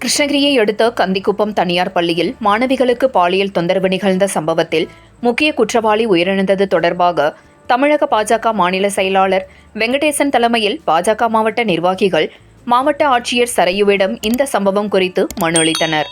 கிருஷ்ணகிரியை அடுத்த கந்திக்குப்பம் தனியார் பள்ளியில் மாணவிகளுக்கு பாலியல் தொந்தரவு நிகழ்ந்த சம்பவத்தில் முக்கிய குற்றவாளி உயிரிழந்தது தொடர்பாக தமிழக பாஜக மாநில செயலாளர் வெங்கடேசன் தலைமையில் பாஜக மாவட்ட நிர்வாகிகள் மாவட்ட ஆட்சியர் சரையுவிடம் இந்த சம்பவம் குறித்து மனு அளித்தனர்.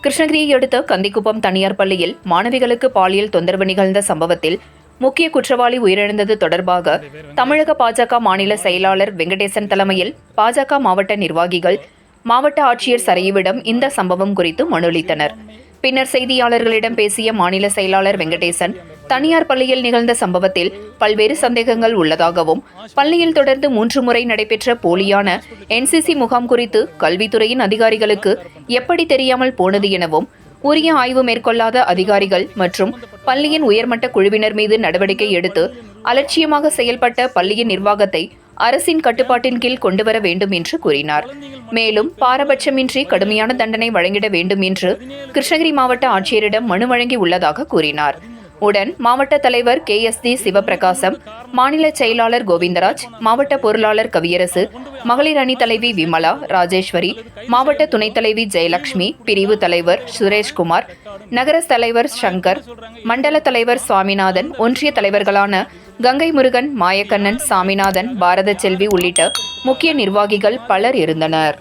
கிருஷ்ணகிரியை அடுத்த கந்திக்குப்பம் தனியார் பள்ளியில் மாணவிகளுக்கு பாலியல் தொந்தரவு நிகழ்ந்த சம்பவத்தில் முக்கிய குற்றவாளி உயிரிழந்தது தொடர்பாக தமிழக பாஜக மாநில செயலாளர் வெங்கடேசன் தலைமையில் பாஜக மாவட்ட நிர்வாகிகள் மாவட்ட ஆட்சியர் சரையுவிடம் இந்த சம்பவம் குறித்து மனு அளித்தனர். பின்னர் செய்தியாளர்களிடம் பேசிய மாநில செயலாளர் வெங்கடேசன் தனியார் பள்ளியில் நிகழ்ந்த சம்பவத்தில் பல்வேறு சந்தேகங்கள் உள்ளதாகவும் பள்ளியில் தொடர்ந்து மூன்று முறை நடைபெற்ற போலியான என்சிசி முகாம் குறித்து கல்வித்துறையின் அதிகாரிகளுக்கு எப்படி தெரியாமல் போனது எனவும் உரிய ஆய்வு மேற்கொள்ளாத அதிகாரிகள் மற்றும் பள்ளியின் உயர்மட்ட குழுவினர் மீது நடவடிக்கை எடுத்து அலட்சியமாக செயல்பட்ட பள்ளியின் நிர்வாகத்தை அரசின் கட்டுப்பாட்டின் கீழ் கொண்டுவர வேண்டும் என்று கூறினார். மேலும் பாரபட்சமின்றி கடுமையான தண்டனை வழங்கிட வேண்டும் என்று கிருஷ்ணகிரி மாவட்ட ஆட்சியரிடம் மனு வழங்கி உள்ளதாக கூறினார். உடன் மாவட்ட தலைவர் கே. எஸ். டி. சிவபிரகாசம் மாநில செயலாளர் கோவிந்தராஜ் மாவட்ட பொருளாளர் கவியரசு மகளிர் அணி தலைவி விமலா ராஜேஸ்வரி மாவட்ட துணைத் தலைவி ஜெயலட்சுமி பிரிவு தலைவர் சுரேஷ்குமார் நகர தலைவர் சங்கர் மண்டல தலைவர் சுவாமிநாதன் ஒன்றிய தலைவர்களான கங்கை முருகன் மாயக்கண்ணன் சாமிநாதன் பாரத செல்வி உள்ளிட்ட முக்கிய நிர்வாகிகள் பலர் இருந்தனர்.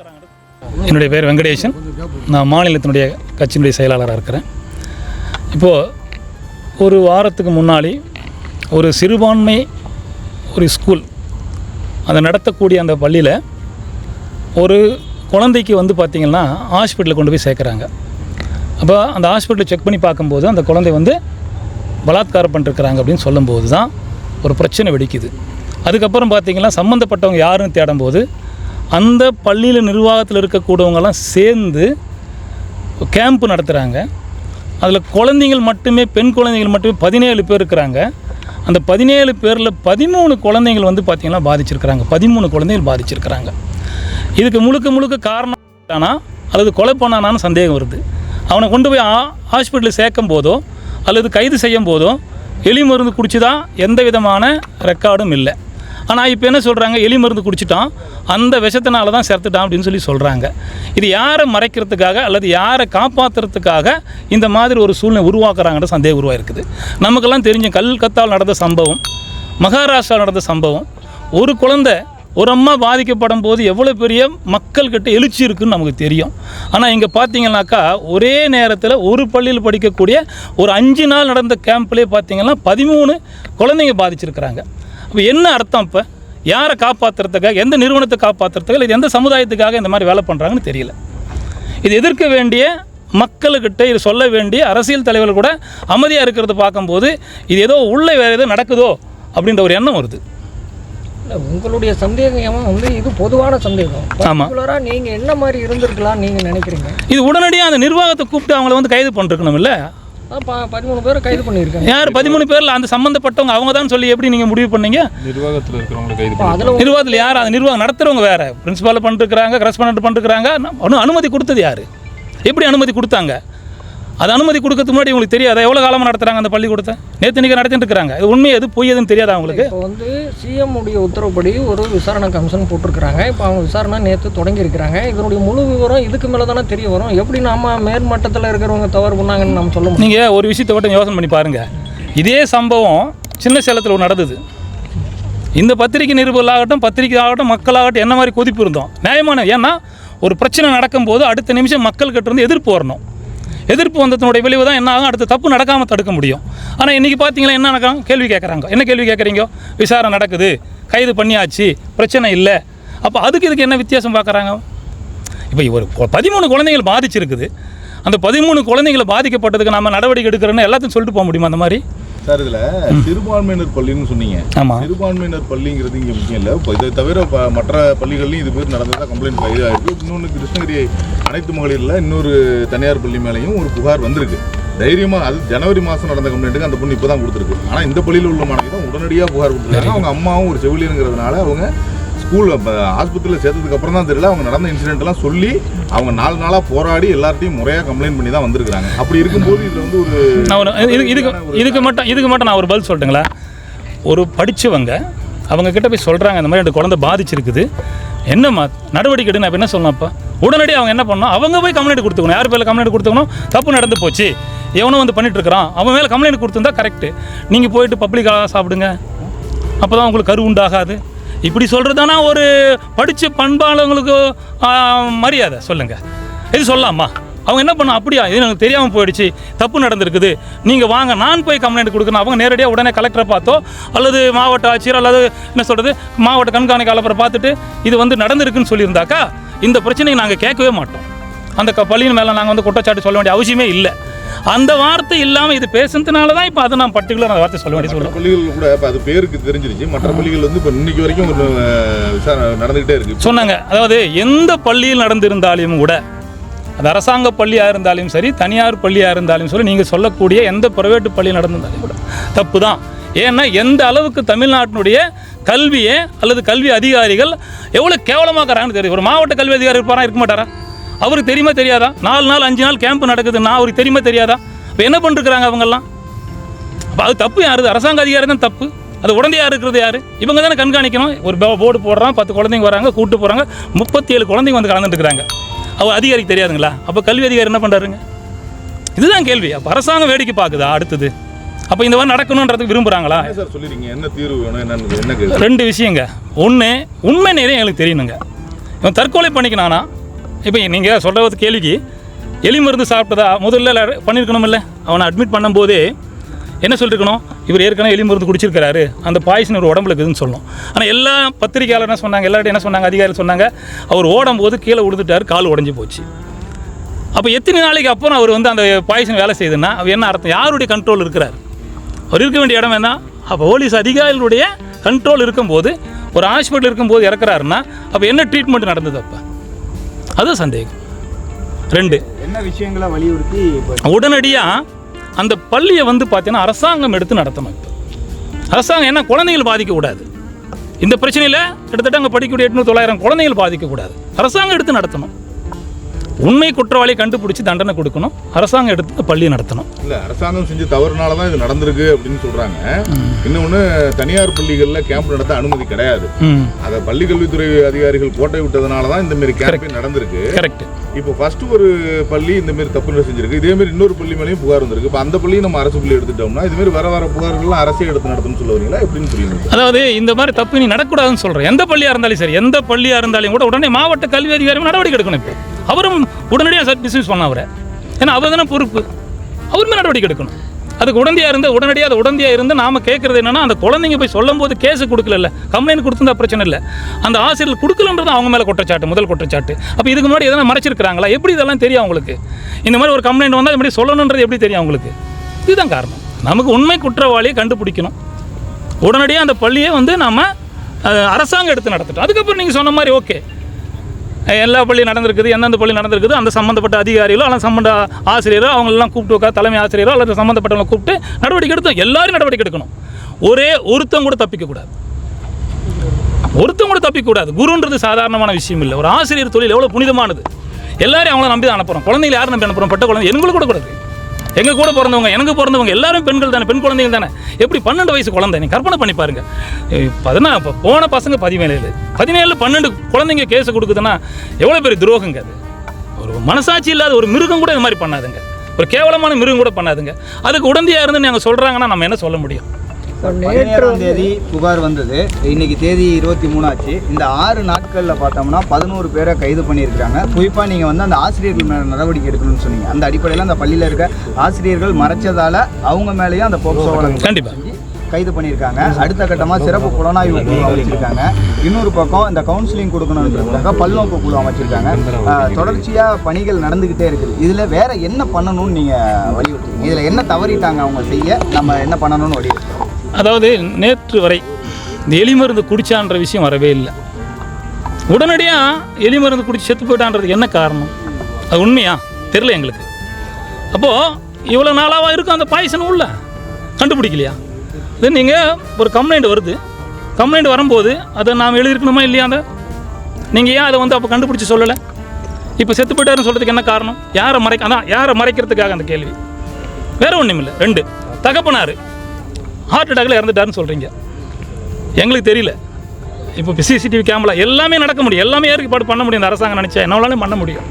என்னுடைய பேர் வெங்கடேசன். நான் மாநிலத்தினுடைய கட்சியினுடைய செயலாளராக இருக்கிறேன். இப்போது ஒரு வாரத்துக்கு முன்னாடி ஒரு சிறுபான்மை ஒரு ஸ்கூல் அதை நடத்தக்கூடிய அந்த பள்ளியில் ஒரு குழந்தைக்கு வந்து பார்த்திங்கன்னா ஹாஸ்பிட்டலில் கொண்டு போய் சேர்க்குறாங்க. அப்போ அந்த ஹாஸ்பிட்டலில் செக் பண்ணி பார்க்கும்போது அந்த குழந்தை வந்து பலாத்காரம் பண்ணிருக்கிறாங்க அப்படின்னு சொல்லும்போது தான் ஒரு பிரச்சனை வெடிக்குது. அதுக்கப்புறம் பார்த்திங்கன்னா சம்மந்தப்பட்டவங்க யாருன்னு தேடும்போது அந்த பள்ளியில் நிர்வாகத்தில் இருக்கக்கூடியவங்கெல்லாம் சேர்ந்து கேம்ப் நடத்துகிறாங்க அதில் குழந்தைகள் மட்டுமே பெண் குழந்தைகள் மட்டுமே பதினேழு பேர் இருக்கிறாங்க. அந்த பதினேழு பேரில் பதிமூணு குழந்தைகள் வந்து பார்த்திங்கன்னா பாதிச்சிருக்கிறாங்க. பதிமூணு குழந்தைகள் பாதிச்சிருக்கிறாங்க. இதுக்கு முழுக்க முழுக்க காரணம் ஆனா அல்லது கொலை பண்ணானான்னு சந்தேகம் வருது. அவனை கொண்டு போய் ஆ ஹாஸ்பிட்டலில் சேர்க்கும் போதோ அல்லது கைது செய்யும் போதோ எலி மருந்து குடிச்சு தான் எந்த விதமான ரெக்கார்டும் இல்லை. ஆனால் இப்போ என்ன சொல்கிறாங்க எலி மருந்து குடிச்சிட்டான். அந்த விஷத்தினால தான் சேர்த்துட்டான் அப்படின்னு சொல்லி சொல்கிறாங்க இது யாரை மறைக்கிறதுக்காக அல்லது யாரை காப்பாற்றுறதுக்காக இந்த மாதிரி ஒரு சூழ்நிலை உருவாக்குறாங்கன்ற சந்தேகம் உருவாயிருக்குது. நமக்கெல்லாம் தெரிஞ்ச கல்கத்தாவில் நடந்த சம்பவம் மகாராஷ்டிராவில் நடந்த சம்பவம் ஒரு குழந்தை ஒரு அம்மா பாதிக்கப்படும் போது எவ்வளோ பெரிய மக்கள்கிட்ட எழுச்சி இருக்குன்னு நமக்கு தெரியும். ஆனால் இங்கே பார்த்தீங்கன்னாக்கா ஒரே நேரத்தில் ஒரு பள்ளியில் படிக்கக்கூடிய ஒரு அஞ்சு நாள் நடந்த கேம்ப்லேயே பார்த்தீங்கன்னா பதிமூணு குழந்தைங்க பாதிச்சிருக்கிறாங்க. அப்போ என்ன அர்த்தம் இப்போ? யாரை காப்பாற்றுறதுக்காக எந்த நிறுவனத்தை காப்பாற்றுறதுக்காக இல்லை எந்த சமுதாயத்துக்காக இந்த மாதிரி வேலை பண்ணுறாங்கன்னு தெரியல. இது எதிர்க்க வேண்டிய மக்களுக்கிட்ட இது சொல்ல வேண்டிய அரசியல் தலைவர்கள் கூட அமைதியாக இருக்கிறத பார்க்கும்போது இது ஏதோ உள்ளே வேறு ஏதோ நடக்குதோ அப்படின்ற ஒரு எண்ணம் வருது. இல்ல, உங்களுடைய சந்தேகம் வந்து இது பொதுவான சந்தேகம். பர்டிகுலராக நீங்கள் என்ன மாதிரி இருந்திருக்கலாம் நீங்கள் நினைக்கிறீங்க? இது உடனடியாக அந்த நிர்வாகத்தை கூப்பிட்டு அவங்கள வந்து கைது பண்ணிருக்கணும் இல்லை பதிமூணு பேரை கைது பண்ணியிருக்காங்க. யார்? பதிமூணு பேரில் அந்த சம்மந்தப்பட்டவங்க அவங்க தான் சொல்லி எப்படி நீங்கள் முடிவு பண்ணீங்க? நிர்வாகத்தில் இருக்கிறவங்களை கைது அதில் நிர்வாகத்தில் யார்? அந்த நிர்வாகம் நடத்துகிறவங்க வேறு. பிரின்சிபால் பண்ணிருக்கிறாங்க கரஸ்பாண்ட் பண்ணிருக்கிறாங்க. ஒன்றும் அனுமதி கொடுத்தது யார்? எப்படி அனுமதி கொடுத்தாங்க? அது அனுமதி கொடுக்கறதுக்கு முன்னாடி உங்களுக்கு தெரியாதா. எவ்வளோ காலமாக நடத்துகிறாங்க அந்த பள்ளிக்கூடத்தை? நேற்று நீங்கள் நடத்திட்டு இருக்கிறாங்க இது உண்மை எது பொய் எதுன்னு தெரியாதா அவங்களுக்கு இப்போ வந்து சிஎம் உடைய உத்தரவுப்படி ஒரு விசாரணை கமிஷன் போட்டிருக்கிறாங்க. இப்போ அவங்க விசாரணை நேற்று தொடங்கியிருக்கிறாங்க இதனுடைய முழு விவரம் இதுக்கு மேலே தானே தெரிய வரும். எப்படி நாம மேல்மட்டத்தில் இருக்கிறவங்க தவறு பண்ணாங்கன்னு நம்ம சொல்ல நீங்கள் ஒரு விஷயத்தை மட்டும் யோசனை பண்ணி பாருங்கள் இதே சம்பவம் சின்ன சேலத்தில் நடந்தது. இந்த பத்திரிகை நிருபர்களாகட்டும் பத்திரிகை ஆகட்டும் மக்களாகட்டும் என்ன மாதிரி கொதிப்பு இருந்தோம். நியாயமான ஏன்னா ஒரு பிரச்சனை நடக்கும்போது அடுத்த நிமிஷம் மக்கள்கிட்ட இருந்து எதிர்ப்பு வரணும். எதிர்ப்பு வந்ததனுடைய விளைவு தான் என்ன ஆகும் அடுத்த தப்பு நடக்காமல் தடுக்க முடியும். ஆனால் இன்றைக்கி பார்த்தீங்களா என்ன நடக்கும் கேள்வி கேட்குறாங்க என்ன கேள்வி கேட்குறீங்க விசாரணை நடக்குது. கைது பண்ணியாச்சு. பிரச்சனை இல்லை. அப்போ அதுக்கு இதுக்கு என்ன வித்தியாசம் பார்க்குறாங்க இப்போ ஒரு பதிமூணு குழந்தைகள் பாதிச்சிருக்குது. அந்த பதிமூணு குழந்தைகளை பாதிக்கப்பட்டதுக்கு நம்ம நடவடிக்கை எடுக்கிறோன்னு எல்லாத்தையும் சொல்லிட்டு போக முடியுமா அந்த மாதிரி? சார் இதுல சிறுபான்மையினர் பள்ளின்னு சொன்னீங்க. ஆமாம் சிறுபான்மையினர் பள்ளிங்கிறது இங்க முக்கியம் இல்லை. இதை தவிர மற்ற பள்ளிகள்லையும் இது பேர் நடந்ததா கம்ப்ளைண்ட் ஆயிருக்கு இன்னொன்று கிருஷ்ணகிரி அனைத்து மகளிரில் இன்னொரு தனியார் பள்ளி மேலேயும் ஒரு புகார் வந்திருக்கு. தைரியமா அது ஜனவரி மாதம் நடந்த கம்ப்ளைண்ட்டுக்கு அந்த பொண்ணு இப்போ தான் கொடுத்துருக்கு. ஆனால் இந்த பள்ளியில் உள்ள மாணவி தான் உடனடியாக புகார் கொடுத்துருக்காங்க. அவங்க அம்மாவும் ஒரு செவிலியனுங்கிறதுனால அவங்க ஸ்கூல் ஹாஸ்பிட்டலில் சேர்த்ததுக்கு அப்புறம் தான் தெரியல. அவங்க நடந்த இன்சிடென்ட் எல்லாம் சொல்லி அவங்க நாலு நாளாக போராடி எல்லார்ட்டையும் முறையாக கம்ப்ளைண்ட் பண்ணி தான் வந்திருக்காங்க அப்படி இருக்கும்போது இதில் வந்து ஒரு நான் ஒரு இது இதுக்கு இதுக்கு மட்டும் இதுக்கு மட்டும் நான் ஒரு பதில் சொல்லட்டுங்களா? ஒரு படித்தவங்க அவங்க கிட்ட போய் சொல்கிறாங்க இந்த மாதிரி ரெண்டு குழந்தை பாதிச்சிருக்குது. என்னம்மா நடவடிக்கை எடு நான் இப்ப என்ன சொல்லணும் அப்போ? உடனடியாக அவங்க என்ன பண்ணணும்? அவங்க போய் கம்ப்ளைண்ட் கொடுத்துக்கணும். யார் பேரில் கம்ப்ளைண்ட் கொடுத்துக்கணும்? தப்பு நடந்து போச்சு. எவனும் வந்து பண்ணிட்டு இருக்கிறான். அவன் மேலே கம்ப்ளைண்ட் கொடுத்துருந்தா கரெக்டு நீங்கள் போயிட்டு பப்ளிக்காக சாப்பிடுங்க. அப்போ தான் உங்களுக்கு கரு உண்டாகாது. இப்படி சொல்கிறதுனா ஒரு படித்த பண்பாளவங்களுக்கு மரியாதை? சொல்லுங்கள் இது சொல்லலாமா அவங்க என்ன பண்ண அப்படியா? இது எனக்கு தெரியாமல் போயிடுச்சு. தப்பு நடந்திருக்குது. நீங்கள் வாங்க நான் போய் கம்ப்ளைண்ட் கொடுக்கணும். அவங்க நேரடியாக உடனே கலெக்டரை பார்த்தோ அல்லது மாவட்ட ஆட்சியர் அல்லது என்ன சொல்கிறது மாவட்ட கண்காணிக்க அலப்பரை பார்த்துட்டு இது வந்து நடந்திருக்குன்னு சொல்லியிருந்தாக்கா இந்த பிரச்சனையை நாங்கள் கேட்கவே மாட்டோம். அந்த க பள்ளியின் மேலே நாங்கள் வந்து குற்றச்சாட்டு சொல்ல வேண்டிய அவசியமே இல்லை. அந்த வார்த்தை இல்லாமல் இது பேசுனதுனால தான் இப்போ அதை நான் பர்டிகுலர் அந்த வார்த்தை சொல்ல வேண்டிய சொல்லுவேன் பள்ளிகள் கூட இப்போ அது பேருக்கு தெரிஞ்சிருச்சு. மற்ற பள்ளிகள் வந்து இப்போ இன்னைக்கு வரைக்கும் நடந்துகிட்டே இருக்கு. சொன்னாங்க. அதாவது எந்த பள்ளியில் நடந்திருந்தாலும் கூட அது அரசாங்க பள்ளியாக இருந்தாலும் சரி தனியார் பள்ளியாக இருந்தாலும் சரி நீங்கள் சொல்லக்கூடிய எந்த பிரைவேட் பள்ளியில் நடந்திருந்தாலும் கூட தப்பு தான் ஏன்னா எந்த அளவுக்கு தமிழ்நாட்டினுடைய கல்வியை அல்லது கல்வி அதிகாரிகள் எவ்வளோ கேவலமாக்குறாங்கன்னு தெரியும். ஒரு மாவட்ட கல்வி அதிகாரி இருப்பாரா இருக்க மாட்டாரா? அவருக்கு தெரியுமா தெரியாதா? நாலு நாள் அஞ்சு நாள் கேம்ப் நடக்குதுன்னா அவருக்கு தெரியுமா தெரியாதா? இப்போ என்ன பண்ணிருக்கிறாங்க அவங்கெல்லாம்? அப்போ அது தப்பு யாரு? அரசாங்க அதிகாரி தான் தப்பு. அது உடந்தையாக இருக்கிறது யாரு? இவங்க தானே கண்காணிக்கணும். ஒரு போர்டு போடுறான் பத்து குழந்தைங்க வராங்க கூட்டு போகிறாங்க முப்பத்தி ஏழு குழந்தைங்க வந்து கலந்துட்டு இருக்கிறாங்க. அவர் அதிகாரிக்கு தெரியாதுங்களா? அப்போ கல்வி அதிகாரி என்ன பண்ணுறாருங்க இதுதான் கேள்வி. அப்போ அரசாங்கம் வேடிக்கை பார்க்குதா அடுத்தது? அப்போ இந்த மாதிரி நடக்கணுன்றதுக்கு விரும்புகிறாங்களா சார் சொல்லிருக்கீங்க என்ன தீர்வு வேணும்? என்னன்னு ரெண்டு விஷயங்க. ஒன்று உண்மை நிறைய எங்களுக்கு தெரியணுங்க. இவன் தற்கொலை பண்ணிக்கினானா? இப்போ நீங்கள் சொல்கிறது கேள்விக்கு எலி மருந்து சாப்பிட்டதா? முதல்ல பண்ணியிருக்கணும் இல்லை அவனை அட்மிட் பண்ணும்போதே என்ன சொல்லியிருக்கணும் இவர் ஏற்கனவே எலி மருந்து குடிச்சிருக்கிறாரு. அந்த பாய்சன் ஒரு உடம்புல இருக்குதுன்னு சொல்லணும். ஆனால் எல்லா பத்திரிகையாளர் என்ன சொன்னாங்க? எல்லார்ட்டும் என்ன சொன்னாங்க? அதிகாரிகள் சொன்னாங்க அவர் ஓடும்போது கீழே விழுந்துட்டார் கால் உடஞ்சி போச்சு. அப்போ எத்தனை நாளைக்கு அப்புறம் அவர் வந்து அந்த பாய்சன் வேலை செய்யுதுன்னா அவர் என்ன அர்த்தம்? யாருடைய கண்ட்ரோல் இருக்கிறார்? அவர் இருக்க வேண்டிய இடம் வேணாம் அப்போ போலீஸ் அதிகாரிகளுடைய கண்ட்ரோல் இருக்கும்போது ஒரு ஹாஸ்பிட்டல் இருக்கும்போது இறக்குறாருன்னா அப்போ என்ன ட்ரீட்மெண்ட் நடந்தது அப்போ? அதுதான் சந்தேகம். ரெண்டு. என்ன விஷயங்களை வலியுறுத்தி உடனடியாக அந்த பள்ளியை வந்து பார்த்தீங்கன்னா அரசாங்கம் எடுத்து நடத்தணும் இப்போ. அரசாங்கம் என்ன குழந்தைகள் பாதிக்கக்கூடாது. இந்த பிரச்சனையில் கிட்டத்தட்ட அங்கே படிக்கக்கூடிய எட்நூறு தொள்ளாயிரம் குழந்தைகள் பாதிக்கக்கூடாது. அரசாங்கம் எடுத்து நடத்தணும். உண்மை குற்றவாளியை கண்டுபிடிச்சி தண்டனை கொடுக்கணும். அரசாங்கம் எடுத்து பள்ளி நடத்தணும். இல்ல அரசாங்கம் செஞ்ச தவறுனால தான் இது நடந்திருக்கு அப்படின்னு சொல்றாங்க. இன்னொன்னு தனியார் பள்ளிகள்ல கேம்ப் நடத்த அனுமதி கிடையாது. அதை பள்ளி கல்வித்துறை அதிகாரிகள் கோட்டை விட்டதுனால தான் இந்த மாதிரி கேம்பே நடந்திருக்கு. கரெக்ட் இப்போ ஃபர்ஸ்ட் ஒரு பள்ளி இந்த மாதிரி தப்பு செஞ்சிருக்கு. இதே மாதிரி இன்னொரு பள்ளி மேலேயும் புகார் வந்திருக்கு. இப்போ அந்த பள்ளியும் நம்ம அரசு பள்ளி எடுத்துட்டோம்னா இது மாதிரி வர வர புகார்கள்லாம் அரசே எடுத்து நடத்துன்னு சொல்ல வரீங்களா? எப்படின்னு புரியுது அதாவது இந்த மாதிரி தப்பு நீ நடக்கக்கூடாதுன்னு சொல்கிறேன் எந்த பள்ளியாக இருந்தாலும் சரி எந்த பள்ளியாக இருந்தாலும் கூட உடனே மாவட்ட கல்வி அதிகாரி நடவடிக்கை எடுக்கணும் இப்போ. அவரும் உடனடியாக டிஸ்மிஸ் பண்ண அவரை. ஏன்னா அவர் தானே பொறுப்பு. அவருமே நடவடிக்கை எடுக்கணும். அதுக்கு உடந்தையாக இருந்து உடனடியாக அது உடந்தையாக இருந்து நாம் கேட்குறது என்னென்னா அந்த குழந்தைங்க போய் சொல்லும் போது கேஸ் கொடுக்கல கம்ப்ளைண்ட் கொடுத்துருந்தா பிரச்சனை இல்லை. அந்த ஆசிரியர் கொடுக்கலன்றது அவங்க மேலே குற்றச்சாட்டு முதல் குற்றச்சாட்டு. அப்போ இதுக்கு முன்னாடி எதனா மறைச்சிருக்கிறாங்களா? எப்படி இதெல்லாம் தெரியும் அவங்களுக்கு? இந்த மாதிரி ஒரு கம்ப்ளைண்ட் வந்தால் இப்படி சொல்லணுன்றது எப்படி தெரியும் அவங்களுக்கு? இதுதான் காரணம். நமக்கு உண்மை குற்றவாளியை கண்டுபிடிக்கணும். உடனடியாக அந்த பள்ளியை வந்து நம்ம அரசாங்கம் எடுத்து நடத்தட்டும். அதுக்கப்புறம் நீங்கள் சொன்ன மாதிரி ஓகே எல்லா பள்ளியும் நடந்திருக்குது எந்தெந்த பள்ளி நடந்திருக்குது அந்த சம்மந்தப்பட்ட அதிகாரிகளோ அல்லது சம்மந்த ஆசிரியரோ அவங்களெல்லாம் கூப்பிட்டு உட்கார் தலைமை ஆசிரியரோ அல்லது சம்மந்தப்பட்டவங்களை கூப்பிட்டு நடவடிக்கை எடுத்தோம் எல்லாரும் நடவடிக்கை எடுக்கணும். ஒரே ஒருத்தம் கூட தப்பிக்கக்கூடாது ஒருத்தம் கூட தப்பிக்கக்கூடாது குருன்றது சாதாரணமான விஷயம் இல்லை. ஒரு ஆசிரியர் தொழில் எவ்வளோ புனிதமானது. எல்லாரையும் அவங்கள நம்பி தான் அனுப்புகிறோம் குழந்தைங்களை யார் நம்பி அனுப்புகிறோம் பட்ட குழந்தை. எங்களுக்கு கூட கூடாது. எங்கள் கூட பிறந்தவங்க எனக்கு பிறந்தவங்க எல்லாரும் பெண்கள் தானே பெண் குழந்தைங்க தானே. எப்படி பன்னெண்டு வயசு குழந்தை நீ கற்பனை பண்ணி பாருங்க. பதினா போன பசங்க பதினேழு. பதினேழு பன்னெண்டு குழந்தைங்க கேஸ் கொடுக்குதுன்னா எவ்வளோ பெரிய துரோகங்க அது? ஒரு மனசாட்சி இல்லாத ஒரு மிருகம் கூட இது மாதிரி பண்ணாதுங்க. ஒரு கேவலமான மிருகம் கூட பண்ணாதுங்க. அதுக்கு உடந்தையாக இருந்து நாங்கள் சொல்கிறாங்கன்னா நம்ம என்ன சொல்ல முடியும்? பதினேழாம் தேதி புகார் வந்தது. இன்னைக்கு தேதி இருபத்தி மூணாச்சு. இந்த ஆறு நாட்களில் பார்த்தோம்னா பதினோரு பேரை கைது பண்ணியிருக்காங்க குறிப்பாக நீங்கள் வந்து அந்த ஆசிரியர்கள் மேலே நடவடிக்கை எடுக்கணும்னு சொன்னீங்க. அந்த அடிப்படையில் அந்த பள்ளியில் இருக்க ஆசிரியர்கள் மறைச்சதால அவங்க மேலேயும் அந்த போக்சோ வழக்கு கண்டிப்பாக கைது பண்ணியிருக்காங்க. அடுத்த கட்டமாக சிறப்பு புலனாய்வு குழு அமைச்சிருக்காங்க. இன்னொரு பக்கம் இந்த கவுன்சிலிங் கொடுக்கணுன்றதுக்காக பல்நோக்கு குழு அமைச்சிருக்காங்க. ஆஹ், தொடர்ச்சியா பணிகள் நடந்துகிட்டே இருக்குது. இதுல வேற என்ன பண்ணணும்னு நீங்க வலியுறுத்துறீங்க? இதுல என்ன தவறிட்டாங்க அவங்க செய்ய? நம்ம என்ன பண்ணணும்னு வலியுறுத்துறோம் அதாவது நேற்று வரை இந்த எலி மருந்து குடிச்சான்ற விஷயம் வரவே இல்லை. உடனடியாக எலி மருந்து குடிச்சு செத்து போயிட்டான்றதுக்கு என்ன காரணம்? அது உண்மையா? தெரில எங்களுக்கு. அப்போது இவ்வளோ நாளாக இருக்கும் அந்த பாய்சன் உள்ள? கண்டுபிடிக்கலையா? இது நீங்கள் ஒரு கம்ப்ளைண்ட் வருது. கம்ப்ளைண்ட் வரும்போது அதை நாம் எழுதியிருக்கணுமா இல்லையா அந்த? நீங்கள் ஏன் அதை வந்து அப்போ கண்டுபிடிச்சி சொல்லலை? இப்போ செத்து போயிட்டாருன்னு சொல்கிறதுக்கு என்ன காரணம்? யாரை மறைக்க அதான் யாரை மறைக்கிறதுக்காக அந்த கேள்வி. வேறு ஒன்றும் இல்லை ரெண்டு தகப்பனார். ஹார்ட் அட்டாக்ல இறந்துட்டாருன்னு சொல்கிறீங்க எங்களுக்கு தெரியல. இப்போ சிசிடிவி கேமரா எல்லாமே நடக்க முடியும். எல்லாமே ஏற்பாடு பண்ண முடியும் இந்த அரசாங்கம் நினச்சா. என்னாலும் பண்ண முடியும்.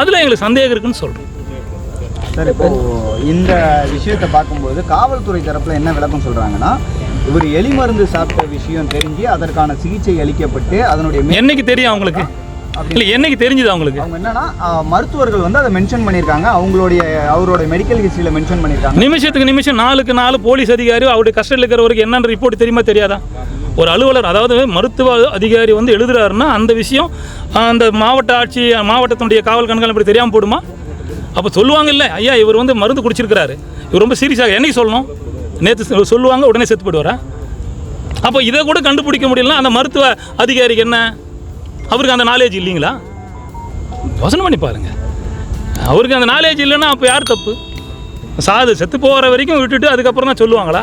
அதில் எங்களுக்கு சந்தேகம் இருக்குன்னு சொல்கிறோம் சார் இப்போ இந்த விஷயத்தை பார்க்கும்போது காவல்துறை தரப்புல என்ன விளக்கம் சொல்றாங்கன்னா இவர் எலி மருந்து சாப்பிட்ட விஷயம் தெரிஞ்சு அதற்கான சிகிச்சை அளிக்கப்பட்டு அதனுடைய என்னைக்கு தெரியும் அவங்களுக்கு? இல்லை என்னைக்கு தெரிஞ்சுது அவங்களுக்கு அவங்க என்னன்னா மருத்துவர்கள் வந்து அதை மென்ஷன் பண்ணியிருக்காங்க. அவங்களுடைய அவரோட மெடிக்கல் ஹிஸ்டரியில் மென்ஷன் பண்ணியிருக்காங்க. நிமிஷத்துக்கு நிமிஷம் நாளுக்கு நாலு போலீஸ் அதிகாரி அவருடைய கஸ்டடியில் இருக்கிறவருக்கு என்னென்ன ரிப்போர்ட் தெரியுமா தெரியாதா? ஒரு அலுவலர் அதாவது மருத்துவ அதிகாரி வந்து எழுதுறாருன்னா அந்த விஷயம் அந்த மாவட்ட ஆட்சி மாவட்டத்தினுடைய காவல் கண்காணிப்பு தெரியாமல் போடுமா? அப்போ சொல்லுவாங்க இல்லை ஐயா இவர் வந்து மருந்து குடிச்சிருக்கிறாரு. இவர் ரொம்ப சீரியஸாக என்னைக்கு சொல்லணும்? நேற்று சொல்லுவாங்க உடனே செத்து போயிடுவாரா? அப்போ இதை கூட கண்டுபிடிக்க முடியலன்னா அந்த மருத்துவ அதிகாரிக்கு என்ன? அவருக்கு அந்த நாலேஜ் இல்லைங்களா? யோசனை பண்ணி பாருங்க. அவருக்கு அந்த நாலேஜ் இல்லைன்னா அப்போ யார் தப்பு? சாது செத்து போகிற வரைக்கும் விட்டுட்டு அதுக்கப்புறம் தான் சொல்லுவாங்களா?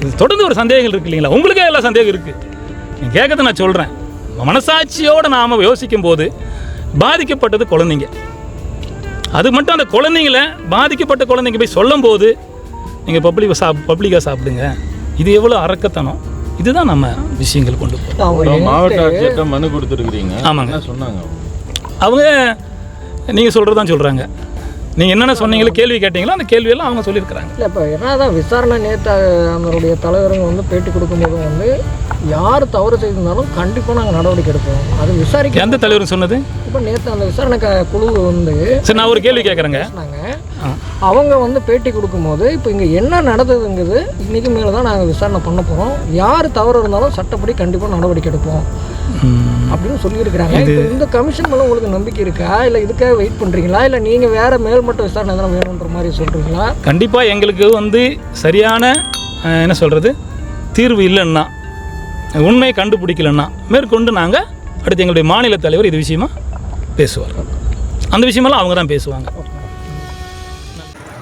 இது தொடர்ந்து ஒரு சந்தேகங்கள் இருக்கு இல்லைங்களா? உங்களுக்கே எல்லாம் சந்தேகம் இருக்குது நீங்கள் கேட்கறத நான் சொல்கிறேன் மனசாட்சியோடு நாம் யோசிக்கும் போது பாதிக்கப்பட்டது குழந்தைங்க. அது மட்டும் அந்த குழந்தைங்கள பாதிக்கப்பட்ட குழந்தைங்க போய் சொல்லும்போது நீங்கள் பப்ளிக் சாப் பப்ளிக்காக சாப்பிடுங்க. இது எவ்வளோ அரக்கத்தனம் இதுதான் நம்ம விஷயங்கள் கொண்டு போகிறோம் அவங்க மாவட்ட ஆட்சியர்கிட்ட மனு கொடுத்துருக்கிறீங்க. ஆமாங்க. சொன்னாங்க அவங்க? நீங்கள் சொல்கிறது தான் சொல்கிறாங்க நீங்கள் என்னென்ன சொன்னீங்களோ கேள்வி கேட்டீங்களோ அந்த கேள்வியெல்லாம் அவங்க சொல்லியிருக்கிறாங்க. இல்லை இப்போ என்னதான் விசாரணை நேற்று அவருடைய தலைவருங்க வந்து பேட்டி கொடுக்கும்போது வந்து யார் தவறு செய்திருந்தாலும் கண்டிப்பாக நாங்கள் நடவடிக்கை எடுப்போம். அது விசாரிக்க எந்த தலைவர் சொன்னது? இப்போ நேற்று அந்த விசாரணை குழு வந்து சரி நான் ஒரு கேள்வி கேட்குறேங்க அவங்க வந்து பேட்டி கொடுக்கும்போது இப்போ இங்கே என்ன நடந்ததுங்கிறது இன்னைக்கு மேலே தான் நாங்கள் விசாரணை பண்ண போகிறோம் யார் தவறு இருந்தாலும் சட்டப்படி கண்டிப்பாக நடவடிக்கை எடுப்போம். அப்படின்னு சொல்லியிருக்கிறாங்க. இப்போ இந்த கமிஷன் மேலே உங்களுக்கு நம்பிக்கை இருக்கா? இல்லை இதுக்காக வெயிட் பண்ணுறீங்களா இல்லை நீங்கள் வேற மேல்மட்ட விசாரணை எதனா வேணுன்ற மாதிரி சொல்கிறீங்களா கண்டிப்பாக எங்களுக்கு வந்து சரியான என்ன சொல்கிறது தீர்வு இல்லைன்னா உண்மையை கண்டுபிடிக்கலன்னா மேற்கொண்டு நாங்கள் அடுத்து எங்களுடைய மாநில தலைவர் இது விஷயமா பேசுவார். அந்த விஷயமெல்லாம் அவங்க தான் பேசுவாங்க.